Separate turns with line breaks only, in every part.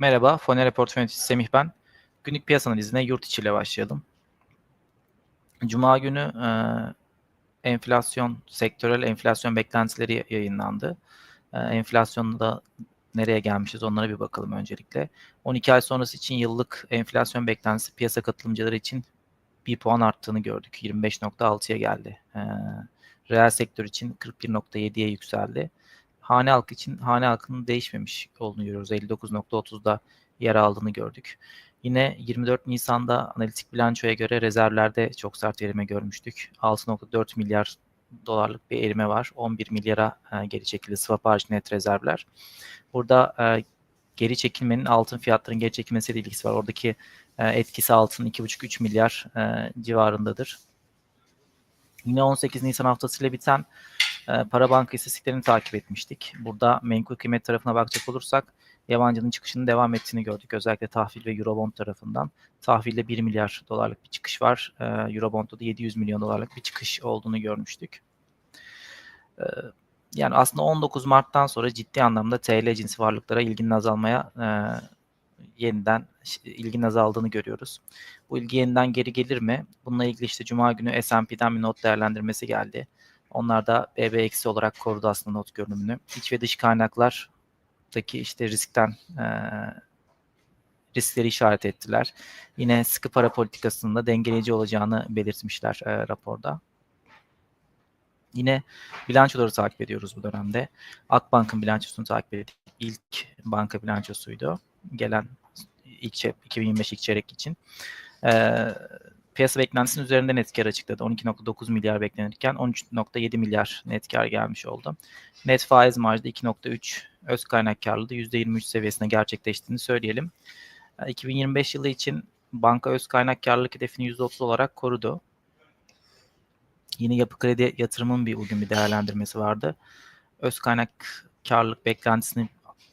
Merhaba, Fonere Portföy Yöneticisi Semih ben. Günlük piyasa analizine yurt içi ile başlayalım. Cuma günü e, enflasyon, sektörel enflasyon beklentileri yayınlandı. E, enflasyonda nereye gelmişiz onlara bir bakalım öncelikle. 12 ay sonrası için yıllık enflasyon beklentisi piyasa katılımcıları için bir puan arttığını gördük. 25.6'ya geldi. E, reel sektör için 41.7'ye yükseldi hane halkı için hane halkının değişmemiş olduğunu görüyoruz. 59.30'da yer aldığını gördük. Yine 24 Nisan'da analitik bilançoya göre rezervlerde çok sert erime görmüştük. 6.4 milyar dolarlık bir erime var. 11 milyara e, geri çekildi swap hariç net rezervler. Burada e, geri çekilmenin altın fiyatlarının geri çekilmesiyle ilgisi var. Oradaki e, etkisi altın 2,5-3 milyar e, civarındadır. Yine 18 Nisan haftasıyla biten e, para banka istatistiklerini takip etmiştik. Burada menkul kıymet tarafına bakacak olursak yabancının çıkışının devam ettiğini gördük. Özellikle tahvil ve Eurobond tarafından. Tahvilde 1 milyar dolarlık bir çıkış var. E, Eurobond'da da 700 milyon dolarlık bir çıkış olduğunu görmüştük. E, yani aslında 19 Mart'tan sonra ciddi anlamda TL cinsi varlıklara ilginin azalmaya e, yeniden ilginin azaldığını görüyoruz. Bu ilgi yeniden geri gelir mi? Bununla ilgili işte Cuma günü S&P'den bir not değerlendirmesi geldi. Onlar da BB eksi olarak korudu aslında not görünümünü. İç ve dış kaynaklardaki işte riskten e, riskleri işaret ettiler. Yine sıkı para politikasının da dengeleyici olacağını belirtmişler e, raporda. Yine bilançoları takip ediyoruz bu dönemde. Akbank'ın bilançosunu takip ettik. İlk banka bilançosuydu. Gelen ilk 2025 ilk çeyrek için. Ee, piyasa beklentisinin üzerinden net kar açıkladı. 12.9 milyar beklenirken 13.7 milyar net kar gelmiş oldu. Net faiz marjı 2.3, öz kaynak karlılığı %23 seviyesine gerçekleştiğini söyleyelim. 2025 yılı için banka öz kaynak karlılık hedefini %30 olarak korudu. Yine yapı kredi yatırımın bir bugün bir değerlendirmesi vardı. Öz kaynak karlılık beklentisini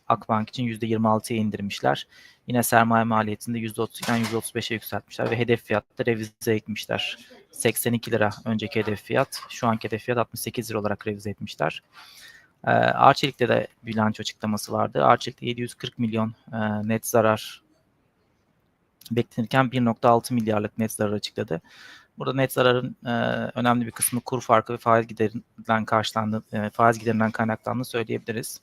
Akbank için %26'ya indirmişler. Yine sermaye maliyetinde %30'dan %35'e yükseltmişler ve hedef fiyatta revize etmişler. 82 lira önceki hedef fiyat, şu anki hedef fiyat 68 lira olarak revize etmişler. E, Arçelik'te de bilanço açıklaması vardı. Arçelik'te 740 milyon e, net zarar beklenirken 1.6 milyarlık net zarar açıkladı. Burada net zararın e, önemli bir kısmı kur farkı ve faiz giderinden karşılandı, e, faiz giderinden kaynaklandığını söyleyebiliriz.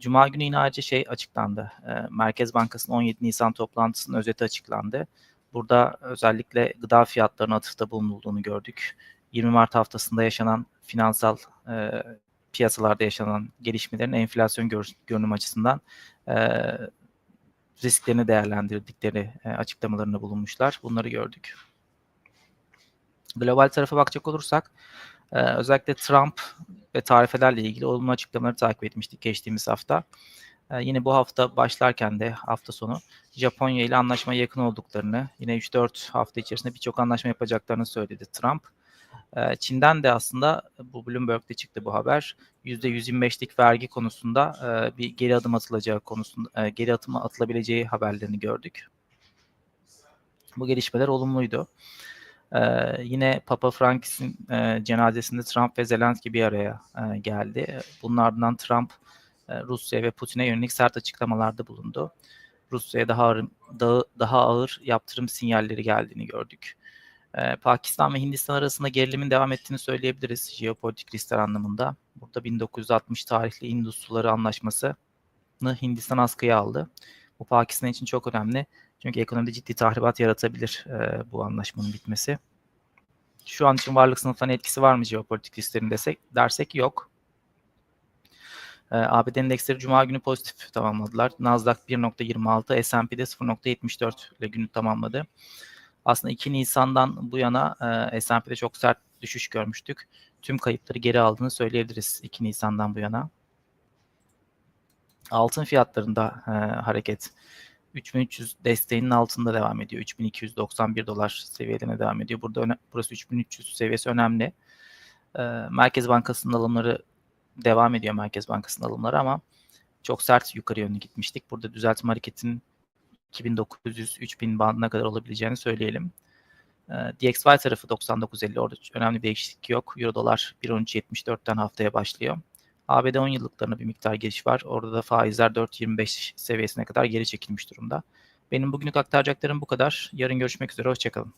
Cuma günü yine ayrıca şey açıklandı. Merkez Bankası'nın 17 Nisan toplantısının özeti açıklandı. Burada özellikle gıda fiyatlarına atıfta bulunulduğunu gördük. 20 Mart haftasında yaşanan finansal e, piyasalarda yaşanan gelişmelerin enflasyon gör, görünüm açısından e, risklerini değerlendirdikleri e, açıklamalarında bulunmuşlar. Bunları gördük. Global tarafa bakacak olursak e, özellikle Trump ve tarifelerle ilgili olumlu açıklamaları takip etmiştik geçtiğimiz hafta. Ee, yine bu hafta başlarken de hafta sonu Japonya ile anlaşmaya yakın olduklarını, yine 3-4 hafta içerisinde birçok anlaşma yapacaklarını söyledi Trump. Ee, Çin'den de aslında bu Bloomberg'de çıktı bu haber. %125'lik vergi konusunda e, bir geri adım atılacağı konusunda e, geri atıma atılabileceği haberlerini gördük. Bu gelişmeler olumluydu. Ee, yine Papa Francis'in e, cenazesinde Trump ve Zelenski bir araya e, geldi. Bunlardan Trump e, Rusya ve Putin'e yönelik sert açıklamalarda bulundu. Rusya'ya daha ağır, daha, daha ağır yaptırım sinyalleri geldiğini gördük. Ee, Pakistan ve Hindistan arasında gerilimin devam ettiğini söyleyebiliriz jeopolitik riskler anlamında. Burada 1960 tarihli Indus Suları Anlaşması'nı Hindistan askıya aldı. Bu Pakistan için çok önemli. Çünkü ekonomide ciddi tahribat yaratabilir e, bu anlaşmanın bitmesi. Şu an için varlık sınıflarına etkisi var mı jeopolitik risklerin desek, dersek yok. E, ABD endeksleri Cuma günü pozitif tamamladılar. Nasdaq 1.26, S&P'de 0.74 ile günü tamamladı. Aslında 2 Nisan'dan bu yana e, S&P'de çok sert düşüş görmüştük. Tüm kayıpları geri aldığını söyleyebiliriz 2 Nisan'dan bu yana. Altın fiyatlarında e, hareket 3300 desteğinin altında devam ediyor. 3291 dolar seviyelerine devam ediyor. Burada burası 3300 seviyesi önemli. E, Merkez Bankası'nın alımları devam ediyor Merkez Bankası'nın alımları ama çok sert yukarı yönlü gitmiştik. Burada düzeltme hareketinin 2900-3000 bandına kadar olabileceğini söyleyelim. E, DXY tarafı 99.50 orada önemli bir değişiklik yok. Euro dolar 1.13.74'ten haftaya başlıyor. ABD 10 yıllıklarına bir miktar giriş var. Orada da faizler 4.25 seviyesine kadar geri çekilmiş durumda. Benim bugünlük aktaracaklarım bu kadar. Yarın görüşmek üzere. Hoşçakalın.